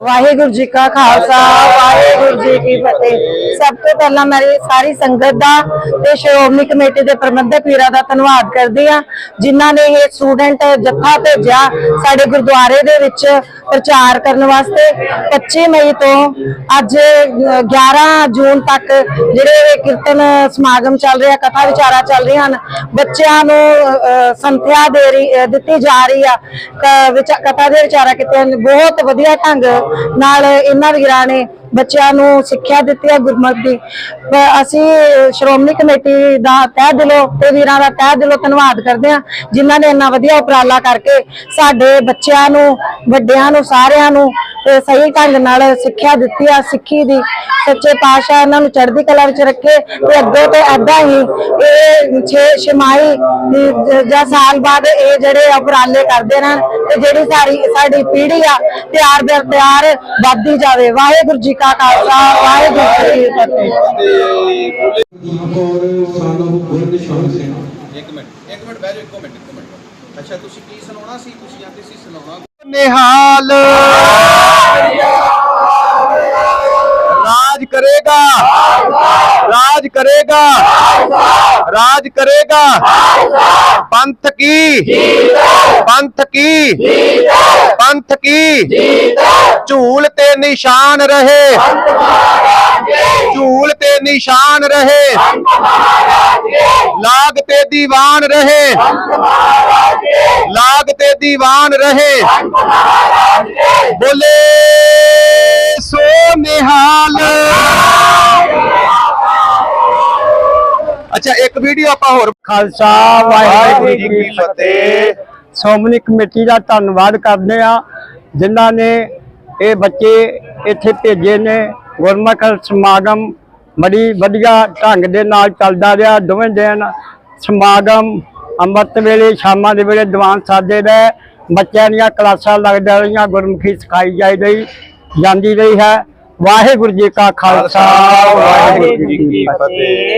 ਵਾਹਿਗੁਰੂ ਜੀ ਕਾ ਖਾਲਸਾ, ਵਾਹਿਗੁਰੂ ਜੀ ਕੀ ਫਤਿਹ। ਸਭ ਤੋਂ ਪਹਿਲਾਂ ਮੇਰੀ ਸਾਰੀ ਸੰਗਤ ਦਾ ਤੇ ਸ਼੍ਰੋਮਣੀ ਕਮੇਟੀ ਦੇ ਪ੍ਰਬੰਧਕ ਵੀਰਾਂ ਦਾ ਧੰਨਵਾਦ ਕਰਦੀ ਆ ਜਿਨ੍ਹਾਂ ਨੇ ਇਹ ਸਟੂਡੈਂਟ ਜੱਥਾ ਭੇਜਿਆ ਸਾਡੇ ਗੁਰਦੁਆਰੇ ਦੇ ਵਿੱਚ। ਪ੍ਰਚਾਰ ਕਰਨ ਵਾਸਤੇ 25 ਮਈ ਤੋਂ ਅੱਜ ਅ, 11 ਜੂਨ ਤੱਕ ਜਿਹੜੇ ਕੀਰਤਨ ਸਮਾਗਮ ਚੱਲ ਰਿਹਾ ਕਥਾ ਵਿਚਾਰਾ ਚੱਲ ਰਹੀਆਂ ਹਨ ਬੱਚਿਆਂ ਨੂੰ ਸੰਥਿਆ ਦੇ ਰਹੀ ਦਿੱਤੀ ਜਾ ਰਹੀ ਆ। ਵਿਚ- ਕਥਾ ਦੇ ਵਿਚਾਰਾ ਕੀਤੇ ਬਹੁਤ ਵਧੀਆ ਢੰਗ ਨਾਲ ਇਹਨਾਂ ਵੀਰਾਂ ਨੇ ਬੱਚਿਆਂ ਨੂੰ ਸਿੱਖਿਆ ਦਿੱਤੀ ਹੈ ਗੁਰਮਤਿ ਦੀ। ਅਸੀਂ ਸ਼੍ਰੋਮਣੀ ਕਮੇਟੀ ਦਾ ਤਹਿ ਦਿਲੋਂ ਤੇ ਵੀਰਾਂ ਦਾ ਤਹਿ ਦਿਲੋਂ ਧੰਨਵਾਦ ਕਰਦੇ ਹਾਂ, ਜਿਨ੍ਹਾਂ ਨੇ ਇੰਨਾ ਵਧੀਆ ਉਪਰਾਲਾ ਕਰਕੇ ਸਾਡੇ ਬੱਚਿਆਂ ਨੂੰ, ਵੱਡਿਆਂ ਨੂੰ, ਸਾਰਿਆਂ ਨੂੰ ਤੇ ਸਹੀ ਢੰਗ ਨਾਲ ਸਿੱਖਿਆ ਦਿੱਤੀ ਆ ਸਿੱਖੀ ਦੀ ਸੱਚੇ ਪਾਤਸ਼ਾਹ ਇਹਨਾਂ ਨੂੰ ਚੜ੍ਹਦੀ ਕਲਾ ਵਿੱਚ ਰੱਖੇ ਤੇ ਅੱਗੇ ਤੋਂ ਐਦਾਂ ਹੀ ਇਹ ਛੇ ਛਮਾਈ ਦੀ ਜਾਂ ਸਾਲ ਬਾਅਦ ਇਹ ਜਿਹੜੇ ਉਪਰਾਲੇ ਕਰਦੇ ਰਹਿਣ ਤੇ ਜਿਹੜੀ ਸਾਰੀ ਸਾਡੀ ਪੀੜ੍ਹੀ ਆ ਤਿਆਰ ਬਰ ਤਿਆਰ ਵੱਧਦੀ ਜਾਵੇ। ਵਾਹਿਗੁਰੂ ਜੀ ਕਾ ਖਾਲਸਾ ਵਾਹਿਗੁਰੂ ਜੀ ਕੀ ਫਤਿਹ। ਔਰ ਸਾਨੂੰ ਗੁਰਨਿਸ਼ਾਨ ਸਿੰਘ। ਇੱਕ ਮਿੰਟ ਇੱਕ ਮਿੰਟ ਬਹਿ ਜਾਓ ਇੱਕੋ ਮਿੰਟ ਇੱਕੋ ਮਿੰਟ। ਅੱਛਾ ਤੁਸੀਂ ਕੀ ਸੁਣਾਉਣਾ ਸੀ? ਤੁਸੀਂ ਆਂਦੇ ਸੀ ਸੁਣਾਉਣਾ? निहाल। राज करेगा। राज करेगा। राज करेगा। पंथ की। पंथ की। पंथ की। झूलते निशान रहे। ਲਾਗ ਤੇ ਦੀਵਾਨ ਰਹੇ। ਲਾਗ ਤੇ ਦੀਵਾਨ ਰਹੇ। ਬੋਲੇ ਸੋ ਨਿਹਾਲ ਅੱਛਾ ਇੱਕ ਵੀਡੀਓ ਆਪਾਂ ਹੋਰ ਖਾਲਸਾ ਵਾਹਿਗੁਰੂ ਜੀ ਕੀ ਫਤਿਹ। ਸ਼੍ਰੋਮਣੀ ਕਮੇਟੀ ਦਾ ਧੰਨਵਾਦ ਕਰਦੇ ਆ ਜਿਨ੍ਹਾਂ ਨੇ ਇਹ ਬੱਚੇ ਇੱਥੇ ਭੇਜੇ ਨੇ ਗੁਰਮੁਖ ਸਮਾਗਮ ਬੜੀ ਵਧੀਆ ਢੰਗ ਦੇ ਨਾਲ ਚੱਲਦਾ ਰਿਹਾ ਦੋਵੇਂ ਦਿਨ ਸਮਾਗਮ ਅੰਮ੍ਰਿਤ ਵੇਲੇ ਸ਼ਾਮਾਂ ਦੇ ਵੇਲੇ ਦੀਵਾਨ ਸਾਦੇ ਰਹੇ ਬੱਚਿਆਂ ਦੀਆਂ ਕਲਾਸਾਂ ਲੱਗਦੀਆਂ ਰਹੀਆਂ ਗੁਰਮੁਖੀ ਸਿਖਾਈ ਜਾਈ ਰਹੀ ਜਾਂਦੀ ਰਹੀ ਹੈ। ਵਾਹਿਗੁਰੂ ਜੀ ਕਾ ਖਾਲਸਾ ਵਾਹਿਗੁਰੂ ਜੀ ਕੀ ਫਤਿਹ।